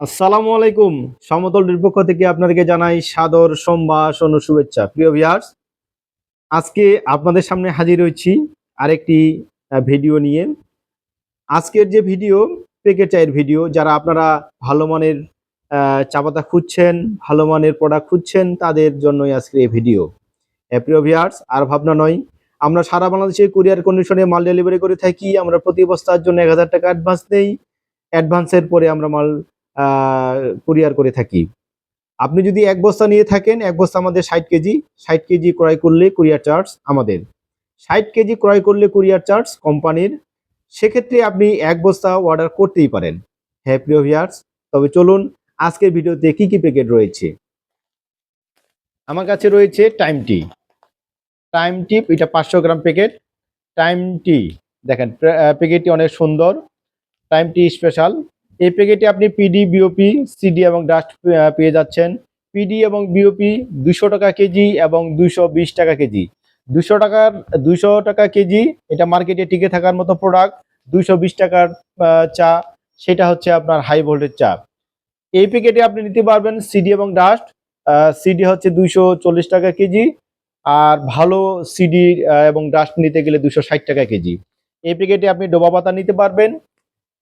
আসসালামু আলাইকুম। সমতলের পক্ষ থেকে আপনাদেরকে জানাই সাদর সম্ভাষণ ও শুভেচ্ছা। প্রিয় ভিয়ার্স আজকে আপনাদের সামনে হাজির হয়েছি আরেকটি ভিডিও নিয়ে। আজকের যে ভিডিও পেকে চায়ের ভিডিও যারা আপনারা ভালো মানের আহ, চা পাতা খুঁজছেন ভালো মানের প্রোডাক্ট খুঁজছেন তাদের জন্যই আজকের এই ভিডিও প্রিয় ভিয়ার্স আর ভাবনা নয় আমরা সারা বাংলাদেশে কুরিয়ার কন্ডিশনে মাল ডেলিভারি করে থাকি আমরা প্রতি বস্তার জন্য এক হাজার টাকা অ্যাডভান্স নেই অ্যাডভান্সের পরে আমরা মাল কুরিয়ার করে থাকি। আপনি যদি এক বস্তা নিয়ে থাকেন, এক বস্তা আমাদের ষাট কেজি ষাট কেজি ক্রয় করলে কুরিয়ার চার্জ আমাদের। ষাট কেজি ক্রয় করলে কুরিয়ার চার্জ কোম্পানির। সেক্ষেত্রে আপনি এক বস্তা অর্ডার করতেই পারেন। হ্যাঁ প্রিয় ভিয়ার্স তবে চলুন আজকের ভিডিওতে কি কি প্যাকেট রয়েছে? আমার কাছে রয়েছে টাইম টি টাইম টি এটা পাঁচশো গ্রাম প্যাকেট টাইম টি দেখেন প্যাকেটটি অনেক সুন্দর। টাইম টি স্পেশাল এই প্যাকেটে আপনি পিডি বিওপি সিডি এবং ডাস্ট পেয়ে যাচ্ছেন। পিডি এবং বিওপি দুশো টাকা কেজি এবং দুশো টাকা কেজি। দুশো টাকার দুশো টাকা কেজি, এটা মার্কেটে টিকে থাকার মতো প্রোডাক্ট দুশো টাকার চা, সেটা হচ্ছে আপনার হাই ভোল্টেজ চা। এই প্যাকেটে আপনি নিতে পারবেন সিডি এবং ডাস্ট সিডি হচ্ছে দুশো টাকা কেজি আর ভালো সিডি এবং ডাস্ট নিতে গেলে দুশো টাকা কেজি। এই প্যাকেটে আপনি ডোবা পাতা নিতে পারবেন।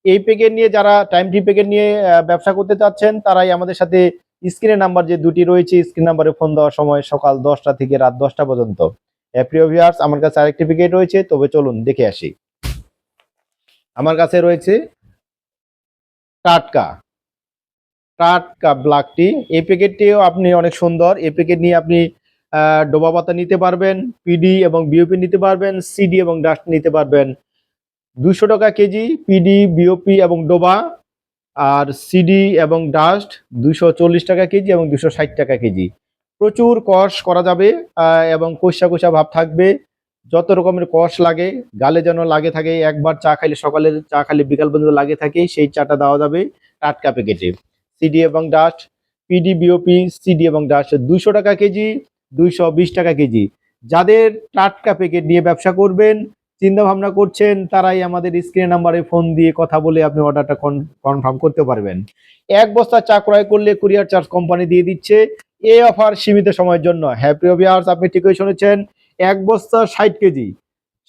এই প্যাকেট নিয়ে যারা টাইম টি প্যাকেট নিয়ে ব্যবসা করতে চাচ্ছেন তারাই আমাদের সাথে স্ক্রিনের নাম্বার যে দুটি রয়েছে স্ক্রিন নাম্বারে ফোন দেওয়ার সময় সকাল দশটা থেকে রাত দশটা পর্যন্ত। আহ, প্রিয় ভিউয়ার্স আমার কাছে আরেকটি প্যাকেট রয়েছে তবে চলুন দেখে আসি। আমার কাছে রয়েছে টাটকা। টাটকা ব্ল্যাক টি এই প্যাকেটটিও আপনি অনেক সুন্দর। এই প্যাকেট নিয়ে আপনি ডোবা পাতা নিতে পারবেন পিডি এবং বিওপি নিতে পারবেন সিডি এবং ডাস্ট নিতে পারবেন দুশো টাকা কেজি পিডি বিওপি এবং ডোবা আর সিডি এবং ডাস্ট দুশো টাকা কেজি এবং দুশো টাকা কেজি। প্রচুর কষ করা যাবে এবং কষা কষা ভাব থাকবে। যত রকমের কষ লাগে, গালে যেন লাগে থাকে, একবার চা খাইলে সকালের চা খাইলে বিকাল পর্যন্ত লাগে থাকে, সেই চাটা দেওয়া যাবে টাটকা প্যাকেটে। সিডি এবং ডাস্ট পিডি বিওপি সিডি এবং ডাস্ট দুশো টাকা কেজি, দুইশো বিশ টাকা কেজি। যাদের টাটকা প্যাকেট নিয়ে ব্যবসা করবেন চিন্তা ভাবনা করছেন, তারাই আমাদের স্ক্রিন নাম্বারে ফোন দিয়ে কথা বলে আপনি অর্ডারটা কনফার্ম করতে পারবেন। এক বস্তা চা ক্রয় করলে কুরিয়ার চার্জ কোম্পানি দিয়ে দিচ্ছে। এই অফার সীমিত সময়ের জন্য। হ্যাঁ প্রিয় ভিউয়ার্স আপনি ঠিকই শুনেছেন, এক বস্তা ষাট কেজি।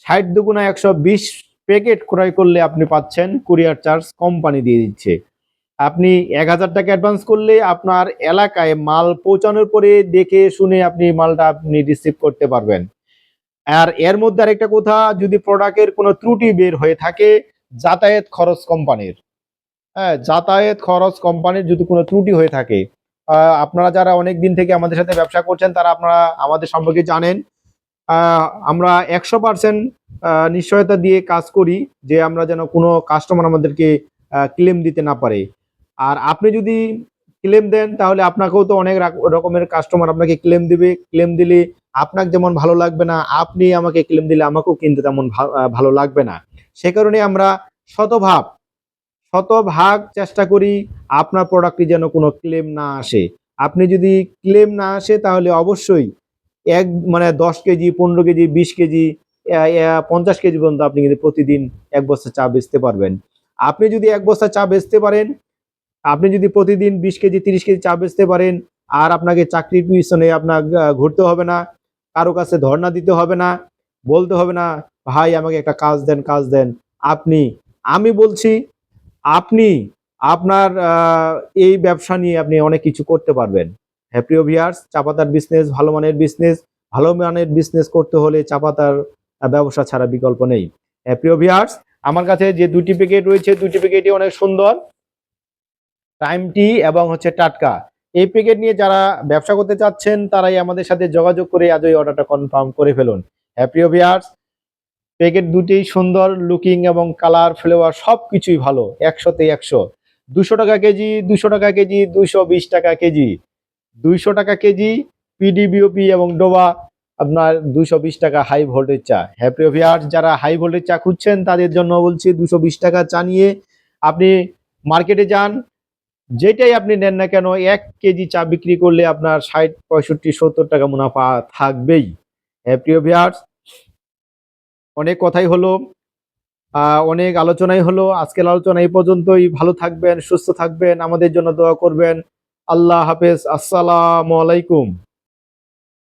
ষাট দুগুণা একশো বিশ প্যাকেট ক্রয় করলে আপনি পাচ্ছেন কুরিয়ার চার্জ কোম্পানি দিয়ে দিচ্ছে। আপনি এক হাজার টাকা অ্যাডভান্স করলে আপনার এলাকায় মাল পৌঁছানোর পরে দেখে শুনে আপনি মালটা আপনি রিসিভ করতে পারবেন। আর এর মধ্যে আরেকটা কথা, যদি প্রোডাক্টের কোনো ত্রুটি বের হয়ে থাকে, যাতায়াত খরচ কোম্পানির। হ্যাঁ যাতায়াত খরচ কোম্পানির যদি কোনো ত্রুটি হয়ে থাকে আপনারা যারা অনেক দিন থেকে আমাদের সাথে ব্যবসা করছেন, তারা আপনারা আমাদের সম্পর্কে জানেন। আমরা একশো পার্সেন্ট নিশ্চয়তা দিয়ে কাজ করি যে আমরা যেন কোনো কাস্টমার আমাদেরকে ক্লেম দিতে না পারে। আর আপনি যদি ক্লেম দেন, তাহলে আপনাকেও তো অনেক রকমের কাস্টমার আপনাকে ক্লেম দিবে। ক্লেম দিলে আপনাকে যেমন ভালো লাগবে না, আপনি আমাকে ক্লেম দিলে আমাকেও কিন্তু তেমন ভালো লাগবে না। সে কারণে আমরা শতভাগ শতভাগ চেষ্টা করি আপনার প্রোডাক্টটি যেন কোনো ক্লেম না আসে। আপনি যদি ক্লেম না আসে তাহলে অবশ্যই এক মানে দশ কেজি, পনেরো কেজি, বিশ কেজি পঞ্চাশ কেজি পর্যন্ত আপনি কিন্তু প্রতিদিন এক বস্তা চা বেচতে পারবেন। আপনি যদি এক বস্তা চা বেচতে পারেন, আপনি যদি প্রতিদিন বিশ কেজি, তিরিশ কেজি চা বেচতে পারেন, আর আপনাকে চাকরির পিছনে আপনার ঘুরতে হবে না কারও কাছে ধর্ণা দিতে হবে না, বলতে হবে না, ভাই, আমাকে একটা কাজ দেন কাজ দেন। আপনি, আমি বলছি, আপনি, আপনার এই ব্যবসা নিয়ে আপনি অনেক কিছু করতে পারবেন। হ্যাঁ প্রিয় ভিয়ার্স চাপাতার বিজনেস ভালো মানের বিজনেস ভালো মানের বিজনেস করতে হলে চাপাতার ব্যবসা ছাড়া বিকল্প নেই। হ্যাঁ প্রিয় ভিয়ার্স আমার কাছে যে দুটি প্যাকেট রয়েছে, দুটি প্যাকেটই অনেক সুন্দর। টাইম টি এবং হচ্ছে টাটকা। এই প্যাকেট নিয়ে যারা ব্যবসা করতে চাচ্ছেন, তারাই আমাদের সাথে যোগাযোগ করে আজ ওই অর্ডারটা কনফার্ম করে ফেলুন। হ্যাঁ প্রিয় ভিয়ার্স প্যাকেট দুটি সুন্দর লুকিং এবং কালার ফ্লেভার সব কিছুই ভালো, একশোতে একশো। দুশো টাকা কেজি, দুশো টাকা কেজি, দুশো বিশ টাকা কেজি। দুইশো টাকা কেজি পিডিবিওপি এবং ডোবা, আপনার দুশো বিশ টাকা হাই ভোল্টেজ চা। হ্যাপি ভিয়ার্স যারা হাই ভোল্টেজ চা খুঁজছেন, তাদের জন্য বলছি দুশো বিশ টাকা চা নিয়ে আপনি মার্কেটে যান যেটাই আপনি নেন না কেন, এক কেজি চা বিক্রি করলে আপনার ষাট, পঁয়ষট্টি, সত্তর টাকা মুনাফা থাকবেই। হ্যাঁ প্রিয় ভিয়ার্স অনেক কথাই হলো অনেক আলোচনাই হলো। আজকের আলোচনা এই পর্যন্তই। ভালো থাকবেন, সুস্থ থাকবেন। আমাদের জন্য দোয়া করবেন। আল্লাহ হাফেজ। আসসালামু আলাইকুম।